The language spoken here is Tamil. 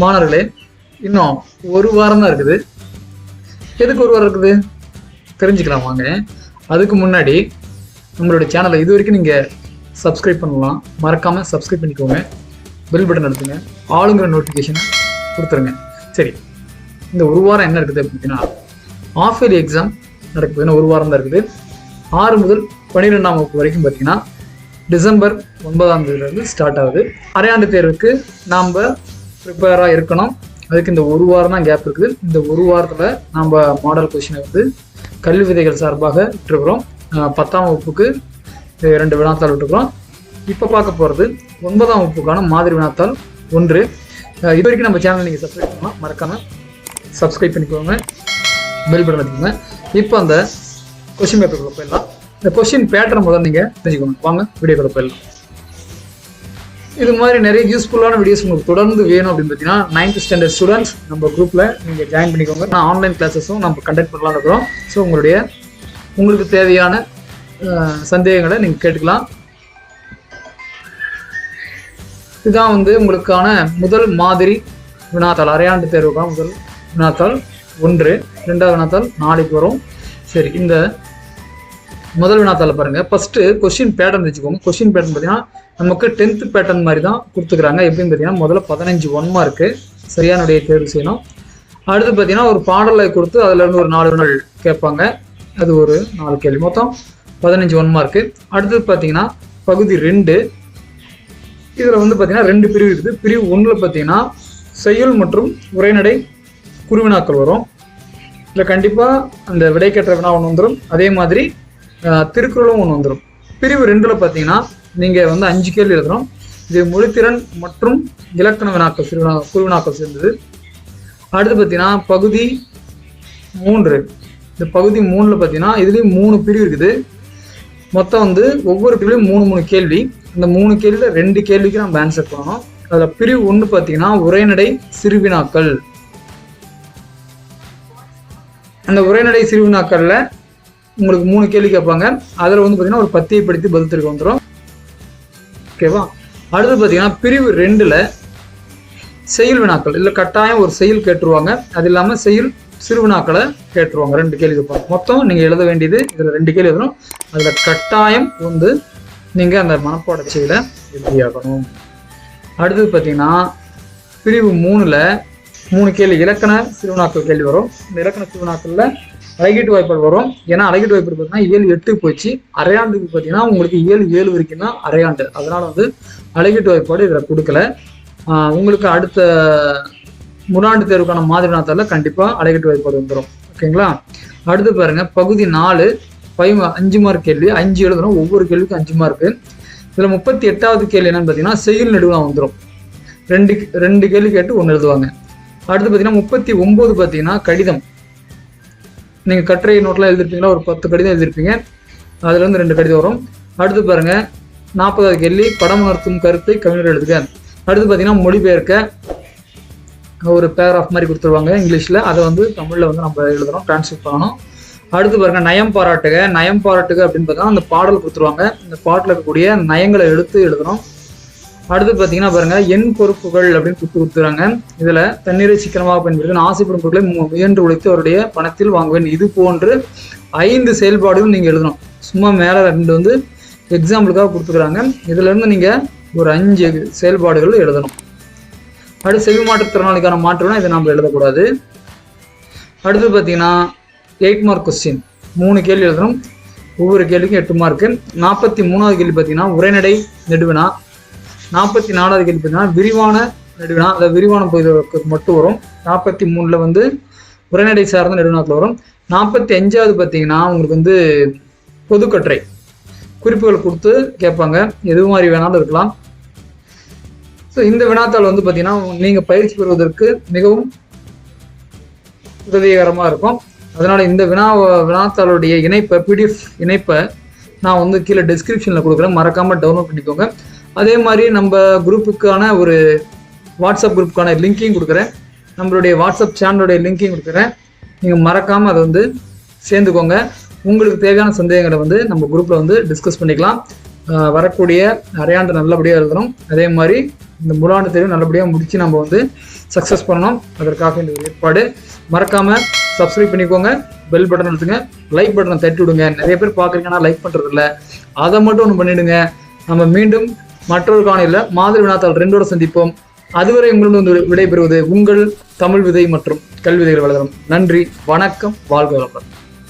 மாணவர்களே இன்னும் ஒரு வாரம் தான் இருக்குது. எதுக்கு ஒரு வாரம் இருக்குது? தெரிஞ்சுக்கலாம் வாங்க. அதுக்கு முன்னாடி நம்மளுடைய சேனலை இது வரைக்கும் நீங்கள் சப்ஸ்கிரைப் பண்ணலாம். மறக்காமல் சப்ஸ்கிரைப் பண்ணிக்கோங்க. பெல் பட்டன் அழுத்துங்க. ஆளுங்கிற நோட்டிஃபிகேஷனை கொடுத்துருங்க. சரி இந்த ஒரு வாரம் என்ன இருக்குது அப்படின்னா ஆஃப் இயர்லி எக்ஸாம் நடக்குது ஒரு வாரம் தான் இருக்குது. ஆறு முதல் பன்னிரெண்டாம் வகுப்பு வரைக்கும் பார்த்தீங்கன்னா டிசம்பர் ஒன்பதாம் தேதியிலேருந்து ஸ்டார்ட் ஆகுது. அரையாண்டு தேர்வுக்கு நாம் ப்ரிப்பேராக இருக்கணும். அதுக்கு இந்த ஒரு வாரம் தான் கேப் இருக்குது. இந்த ஒரு வாரத்தில் நாம் மாடல் கொஷினை வந்து கல்வி விதைகள் சார்பாக விட்டுருக்குறோம். பத்தாம் வகுப்புக்கு ரெண்டு வினாத்தாள் விட்டுருக்குறோம். இப்போ பார்க்க போகிறது ஒன்பதாம் வகுப்புக்கான மாதிரி வினாத்தாள் ஒன்று. இது வரைக்கும் நம்ம சேனல் நீங்கள் சப்ஸ்கிரைப் பண்ணலாம். மறக்காமல் சப்ஸ்கிரைப் பண்ணிக்கோங்க. பெல் பட்டன் வச்சுக்கோங்க இப்போ அந்த கொஷின் பேப்பர் போயிடலாம். இந்த கொஷின் பேட்டர்ன் முதல்ல நீங்கள் தெரிஞ்சுக்கோங்க. வாங்க வீடியோக்குள்ள போயிடலாம். இது மாதிரி நிறைய யூஸ்ஃபுல்லான வீடியோஸ் உங்களுக்கு தொடர்ந்து வேணும் அப்படின்னு பார்த்தீங்கன்னா நைன்த் ஸ்டாண்டர்ட் ஸ்டூடெண்ட்ஸ் நம்ம குரூப்பில் நீங்கள் ஜாயின் பண்ணிக்கோங்க. நான் ஆன்லைன் கிளாஸஸும் நம்ம கண்டக்ட் பண்ணலாம் இருக்கிறோம். ஸோ உங்களுடைய உங்களுக்கு தேவையான சந்தேகங்களை நீங்கள் கேட்டுக்கலாம். இதுதான் வந்து உங்களுக்கான முதல் மாதிரி வினாத்தாள். அரையாண்டு தேர்வுக்கான முதல் வினாத்தாள். ஒன்று ரெண்டாவது வினாத்தாள். நாளைக்கு வரும். சரி இந்த முதல் வினாத்தால பாருங்க. ஃபர்ஸ்ட் கொஸ்டின் பேட்டர்ன் வச்சுக்கோங்க. கொஸ்டின் பேட்டர்ன் பார்த்தீங்கன்னா நமக்கு டென்த் பேட்டர்ன் மாதிரி தான் கொடுத்துக்கிறாங்க. எப்படின்னு பார்த்தீங்கன்னா முதல்ல பதினஞ்சு ஒன் மார்க்கு சரியானுடைய தேர்வு செய்யணும். அடுத்து பார்த்தீங்கன்னா ஒரு பாடலை கொடுத்து அதுல இருந்து ஒரு நாலு நாள் கேட்பாங்க. அது ஒரு நாலு கேள்வி. மொத்தம் பதினஞ்சு ஒன் மார்க்கு அடுத்தது பார்த்தீங்கன்னா பகுதி ரெண்டு. இதில் வந்து பார்த்தீங்கன்னா ரெண்டு பிரிவு இருக்குது. பிரிவு ஒன்றில் பார்த்தீங்கன்னா செய்யுள் மற்றும் உரைநடை குருவினாக்கள் வரும். இதில் கண்டிப்பாக அந்த விடைக்கற்ற வினா ஒன்று வந்துடும் அதே மாதிரி திருக்குறளும் ஒன்று வந்துடும் பிரிவு ரெண்டில் பார்த்தீங்கன்னா நீங்கள் வந்து அஞ்சு கேள்வி எழுதுகிறோம் இது மொழித்திறன் மற்றும் இலக்கண வினாக்கள் சிறுவினா குருவினாக்கள் சேர்ந்தது. அடுத்து பார்த்தீங்கன்னா பகுதி மூன்று. இந்த பகுதி மூணில் பார்த்தீங்கன்னா இதுலேயும் மூணு பிரிவு இருக்குது. மொத்தம் வந்து ஒவ்வொரு பிரிவுலையும் மூணு மூணு கேள்வி. இந்த மூணு கேள்வியில் ரெண்டு கேள்விக்கு நம்ம ஆன்சர் பண்ணணும். அதில் பிரிவு ஒன்று பார்த்தீங்கன்னா உரைநடை சிறுவினாக்கள். அந்த உரைநடை சிறுவினாக்களில் உங்களுக்கு மூணு கேள்வி கேட்பாங்க. அதில் வந்து பார்த்தீங்கன்னா ஒரு பத்தியை படித்து பதில் தெரிவிக்க வந்துடும் ஓகேவா அடுத்து பார்த்தீங்கன்னா பிரிவு ரெண்டில் செயல் வினாக்கள் இல்லை கட்டாயம் ஒரு செயல் கேட்டுருவாங்க. அது இல்லாமல் செயல் சிறுவினாக்களை கேட்டுருவாங்க. ரெண்டு கேள்வி கேட்பாங்க. மொத்தம் நீங்கள் எழுத வேண்டியது இதில் ரெண்டு கேள்வி எழுதணும் அதில் கட்டாயம் வந்து நீங்கள் அந்த மனப்பாட செயலை எழுதியாகணும். அடுத்தது பார்த்தீங்கன்னா பிரிவு மூணில் மூணு கேள்வி. இலக்கண சிறுவினாக்கள் கேள்வி வரும். இந்த இலக்கண சிறுவினாக்களில் அழகீட்டு வாய்ப்பாடு வரும். ஏன்னா அழகீட்டு வாய்ப்பாடு பார்த்தீங்கன்னா இயல் எட்டு போச்சு அரையாண்டுக்கு பார்த்தீங்கன்னா உங்களுக்கு இயல் ஏழு வரைக்கும் தான் அரையாண்டு. அதனால வந்து அழகீட்டு வாய்ப்பாடு இதில் கொடுக்கல. உங்களுக்கு அடுத்த முன்னாண்டு தேர்வுக்கான மாதிரி நாத்தால கண்டிப்பாக அழகீட்டு வாய்ப்பாடு வந்துடும் ஓகேங்களா? அடுத்து பாருங்க பகுதி நாலு ஃபைவ் அஞ்சு மார்க் கேள்வி. அஞ்சு எழுதணும். ஒவ்வொரு கேள்விக்கும் அஞ்சு மார்க்கு இதில் முப்பத்தி எட்டாவது கேள்வி என்னன்னு பார்த்தீங்கன்னா செயல் நடுவில் வந்துடும் ரெண்டு ரெண்டு கேள்வி கேட்டு ஒன்று எழுதுவாங்க. அடுத்து பார்த்தீங்கன்னா முப்பத்தி ஒம்பது பார்த்தீங்கன்னா கடிதம். நீங்கள் கட்டுரை நோட்டில் எழுதிருப்பீங்களா? ஒரு பத்து கடிதம் எழுதிருப்பீங்க. அதுலேருந்து ரெண்டு கடிதம் வரும். அடுத்து பாருங்க. நாற்பதாவது கேள்வி படம் உணர்த்தும் கருத்தை கவிஞர் எழுதுக. அடுத்து பார்த்தீங்கன்னா மொழிபெயர்க்க ஒரு பேராஃப் மாதிரி கொடுத்துருவாங்க இங்கிலீஷில். அதை வந்து தமிழில் வந்து நம்ம எழுதணும் டிரான்ஸ்லேட் பண்ணணும். அடுத்து பாருங்கள் நயம் பாராட்டுக. நயம் பாராட்டுக அப்படின்னு பார்த்தீங்கன்னா அந்த பாடல் கொடுத்துருவாங்க. இந்த பாட்டில் இருக்கக்கூடிய நயங்களை எடுத்து எழுதணும். அடுத்து பார்த்தீங்கன்னா பாருங்க எண் பொறுப்புகள் அப்படின்னு கொடுத்து கொடுத்துறாங்க. இதுல தண்ணீரை சிக்கனமாக பயன்படுத்தி ஆசைப்படும் பொருட்களை மு- முயன்று உழைத்து அவருடைய பணத்தில் வாங்குவேன் இது போன்று ஐந்து செயல்பாடுகள் நீங்க எழுதணும். சும்மா மேலே ரெண்டு வந்து எக்ஸாம்பிளுக்காக கொடுத்துக்கிறாங்க. இதுல இருந்து நீங்க ஒரு அஞ்சு செயல்பாடுகள் எழுதணும். அடுத்து செவி மாற்றுத்திறனாளிக்கான மாற்றம்னா இதை நம்ம எழுதக்கூடாது. அடுத்து பார்த்தீங்கன்னா எயிட் மார்க் கொஸ்டின் மூணு கேள்வி எழுதணும். ஒவ்வொரு கேள்விக்கும் எட்டு மார்க்கு நாற்பத்தி மூணாவது கேள்வி பார்த்தீங்கன்னா உரைநடை நெடுவினா நாற்பத்தி நாலாவது கேள்வி பார்த்தீங்கன்னா விரிவான நெடுவினா அதாவது விரிவான பகுதிகளுக்கு மட்டும் வரும். நாற்பத்தி மூணில் வந்து உரைநடை சார்ந்த நெடுவினாத்தில் வரும். நாற்பத்தி அஞ்சாவது பார்த்தீங்கன்னா உங்களுக்கு வந்து பொதுக்கட்டுரை குறிப்புகள் கொடுத்து கேட்பாங்க. எது மாதிரி வேணாலும் இருக்கலாம். ஸோ இந்த வினாத்தாள் வந்து பார்த்தீங்கன்னா நீங்கள் பயிற்சி பெறுவதற்கு மிகவும் உதவிகரமாக இருக்கும். அதனால் இந்த வினா வினாத்தாளுடைய இணைப்பை பிடிஎஃப் இணைப்பை நான் வந்து கீழே டிஸ்கிரிப்ஷனில் கொடுக்குறேன். மறக்காமல் டவுன்லோட் பண்ணிக்கோங்க. அதே மாதிரி நம்ம குரூப்புக்கான ஒரு வாட்ஸ்அப் குரூப்புக்கான லிங்கையும் கொடுக்குறேன். நம்மளுடைய வாட்ஸ்அப் சேனலுடைய லிங்கையும் கொடுக்குறேன். நீங்கள் மறக்காமல் அதை வந்து சேர்ந்துக்கோங்க. உங்களுக்கு தேவையான சந்தேகங்களை வந்து நம்ம குரூப்பில் வந்து டிஸ்கஸ் பண்ணிக்கலாம். வரக்கூடிய அரையாண்டு நல்லபடியாக எழுதணும் அதே மாதிரி இந்த முழாண்டு தேர்வு நல்லபடியாக முடித்து நம்ம வந்து சக்ஸஸ் பண்ணணும். அதற்காக இந்த ஒரு ஏற்பாடு. மறக்காமல் சப்ஸ்கிரைப் பண்ணிக்கோங்க. பெல் பட்டன் எடுத்துங்க லைக் பட்டனை தட்டி விடுங்க நிறைய பேர் பார்க்குறீங்கன்னா லைக் பண்ணுறதில்ல அதை மட்டும் ஒன்று பண்ணிவிடுங்க நம்ம மீண்டும் மற்றொரு காணொலியில் மாதிரி வினாத்தால் ரெண்டோட சந்திப்போம். அதுவரை உங்களிடம் வந்து விடைபெறுவது உங்கள் தமிழ் விதை மற்றும் கல்விதைகள் வளரும் நன்றி வணக்கம் வாழ்க வளமுடன்.